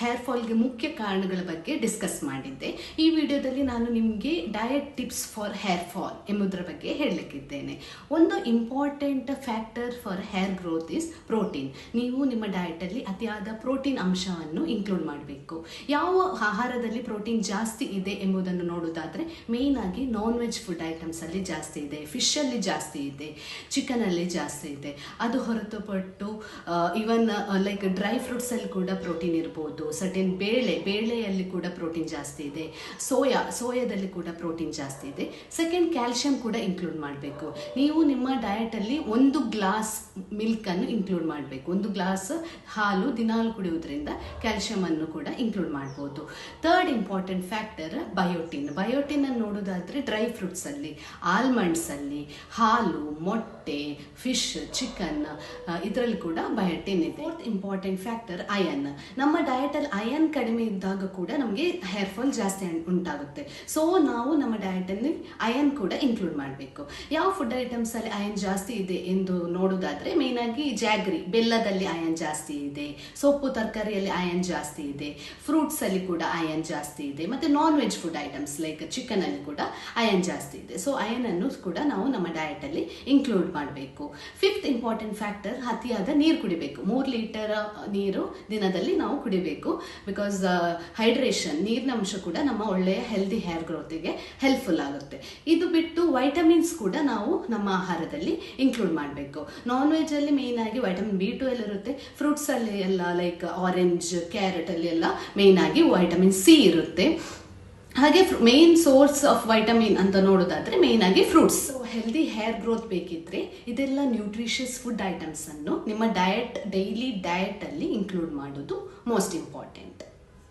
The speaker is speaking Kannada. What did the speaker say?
ಹೇರ್ ಫಾಲ್ಗೆ ಮುಖ್ಯ ಕಾರಣಗಳ ಬಗ್ಗೆ ಡಿಸ್ಕಸ್ ಮಾಡಿದ್ದೆ. ಈ ವಿಡಿಯೋದಲ್ಲಿ ನಾನು ನಿಮಗೆ diet tips for hair fall ಎಂಬುದರ ಬಗ್ಗೆ ಹೇಳಲಿಕ್ಕಿದ್ದೇನೆ. ಒಂದು important factor for hair growth is protein ನೀವು ನಿಮ್ಮ ಡಯಟಲ್ಲಿ ಅತಿಯಾದ ಪ್ರೋಟೀನ್ ಅಂಶವನ್ನು ಇನ್ಕ್ಲೂಡ್ ಮಾಡಬೇಕು. ಯಾವ ಆಹಾರದಲ್ಲಿ ಪ್ರೋಟೀನ್ ಜಾಸ್ತಿ ಇದೆ ಎಂಬುದನ್ನು ನೋಡೋದಾದ್ರೆ ಆಗಿ ನಾನ್ ವೆಜ್ ಫುಡ್ ಐಟಮ್ಸಲ್ಲಿ ಜಾಸ್ತಿ ಇದೆ ಫಿಶಲ್ಲಿ ಜಾಸ್ತಿ ಇದೆ ಚಿಕನಲ್ಲಿ ಜಾಸ್ತಿ ಇದೆ. ಅದು ಹೊರತುಪಟ್ಟು ಇವನ್ ಲೈಕ್ ಡ್ರೈ ಫ್ರೂಟ್ಸಲ್ಲಿ ಕೂಡ ಪ್ರೋಟೀನ್ ಇರ್ಬೋದು. ಸರ್ಟೆನ್ ಬೇಳೆ, ಬೇಳೆಯಲ್ಲಿ ಕೂಡ ಪ್ರೋಟೀನ್ ಜಾಸ್ತಿ ಇದೆ. ಸೋಯಾ, ಸೋಯಾದಲ್ಲಿ ಕೂಡ ಪ್ರೋಟೀನ್ ಜಾಸ್ತಿ ಇದೆ. ಸೆಕೆಂಡ್ ಕ್ಯಾಲ್ಶಿಯಂ ಕೂಡ ಇನ್ಕ್ಲೂಡ್ ಮಾಡಬೇಕು. ನೀವು ನಿಮ್ಮ ಡಯಟಲ್ಲಿ ಒಂದು ಗ್ಲಾಸ್ ಮಿಲ್ಕನ್ನು ಇನ್ಕ್ಲೂಡ್ ಮಾಡಬೇಕು. ಒಂದು ಗ್ಲಾಸ್ ಹಾಲು ದಿನಾಲು ಕುಡಿಯೋದ್ರಿಂದ ಕ್ಯಾಲ್ಶಿಯಮನ್ನು ಕೂಡ ಇನ್ಕ್ಲೂಡ್ ಮಾಡ್ಬೋದು. Third important factor biotin biotin ಅನ್ನು ನೋಡೋದಾದ್ರೆ ಡ್ರೈ ಫ್ರೂಟ್ಸ್ ಅಲ್ಲಿ ಆಲ್ಮಂಡ್ಸ್ ಅಲ್ಲಿ, ಹಾಲು, ಮೊಟ್ಟೆ ಫಿಶ್ ಚಿಕನ್ ಇದರಲ್ಲಿ ಕೂಡ ಬಯೋಟಿನ್ ಇದೆ. ಫೋರ್ತ್ ಇಂಪಾರ್ಟೆಂಟ್ ಫ್ಯಾಕ್ಟರ್ ಅಯನ್ ನಮ್ಮ ಡಯಟಲ್ಲಿ ಅಯನ್ ಕಡಿಮೆ ಇದ್ದಾಗ ಕೂಡ ನಮಗೆ ಹೇರ್ ಫಾಲ್ ಜಾಸ್ತಿ ಉಂಟಾಗುತ್ತೆ. ಸೊ ನಾವು ನಮ್ಮ ಡಯಟಲ್ಲಿ ಅಯನ್ ಕೂಡ ಇನ್ಕ್ಲೂಡ್ ಮಾಡಬೇಕು. ಯಾವ ಫುಡ್ ಐಟಮ್ಸ್ ಅಲ್ಲಿ ಅಯನ್ ಜಾಸ್ತಿ ಇದೆ ಎಂದು ನೋಡೋದಾದ್ರೆ ಮೇಯ್ನಾಗಿ ಜಾಗ್ರಿ ಬೆಲ್ಲದಲ್ಲಿ ಅಯನ್ ಜಾಸ್ತಿ ಇದೆ. ಸೊಪ್ಪು, ತರಕಾರಿಯಲ್ಲಿ ಅಯನ್ ಜಾಸ್ತಿ ಇದೆ. ಫ್ರೂಟ್ಸ್ ಅಲ್ಲಿ ಕೂಡ ಅಯನ್ ಜಾಸ್ತಿ ಇದೆ. ಮತ್ತೆ non veg food items like chicken ಅಲ್ಲಿ ಕೂಡ ಅಯನ್ ಜಾಸ್ತಿ ಇದೆ. ಸೊ ಅನ್ನು ಕೂಡ ನಾವು ನಮ್ಮ ಡಯಟ್ ಅಲ್ಲಿ ಇನ್ಕ್ಲೂಡ್ ಮಾಡಬೇಕು. ಫಿಫ್ತ್ ಇಂಪಾರ್ಟೆಂಟ್ ಫ್ಯಾಕ್ಟರ್ ಅತಿಯಾದ ನೀರು ಕುಡಿಬೇಕು. ಮೂರು ಲೀಟರ್ ನೀರು ದಿನದಲ್ಲಿ ನಾವು ಕುಡಿಬೇಕು. ಬಿಕಾಸ್ ಹೈಡ್ರೇಷನ್ ನೀರಿನ ಅಂಶ ಕೂಡ ನಮ್ಮ ಒಳ್ಳೆಯ ಹೆಲ್ದಿ ಹೇರ್ ಗ್ರೋತಿಗೆ ಹೆಲ್ಪ್ಫುಲ್ ಆಗುತ್ತೆ. ಇದು ಬಿಟ್ಟು ವೈಟಮಿನ್ಸ್ ಕೂಡ ನಾವು ನಮ್ಮ ಆಹಾರದಲ್ಲಿ ಇನ್ಕ್ಲೂಡ್ ಮಾಡಬೇಕು. ನಾನ್ ವೆಜ್ಜಲ್ಲಿ ಆಗಿ ವೈಟಮಿನ್ ಬಿ ಟು ಎಲ್ಲ ಇರುತ್ತೆ. ಫ್ರೂಟ್ಸ್ ಅಲ್ಲಿ ಎಲ್ಲ ಲೈಕ್ ಆರೆಂಜ್ ಕ್ಯಾರೆಟ್ ಅಲ್ಲಿ ಎಲ್ಲ ಮೇಯ್ನ್ ಆಗಿ ವೈಟಮಿನ್ ಸಿ ಇರುತ್ತೆ. ಹಾಗೆ ಮೇನ್ ಸೋರ್ಸ್ ಆಫ್ ವೈಟಮಿನ್ ಅಂತ ನೋಡೋದಾದ್ರೆ ಮೇನ್ ಆಗಿ ಫ್ರೂಟ್ಸ್ ಹೆಲ್ದಿ ಹೇರ್ ಗ್ರೋತ್ ಬೇಕಿದ್ರೆ ಇದೆಲ್ಲ ನ್ಯೂಟ್ರಿಷಿಯಸ್ ಫುಡ್ ಐಟಮ್ಸ್ ಅನ್ನು ನಿಮ್ಮ ಡಯಟ್ ಡೈಲಿ ಅಲ್ಲಿ ಇನ್ಕ್ಲೂಡ್ ಮಾಡೋದು ಮೋಸ್ಟ್ ಇಂಪಾರ್ಟೆಂಟ್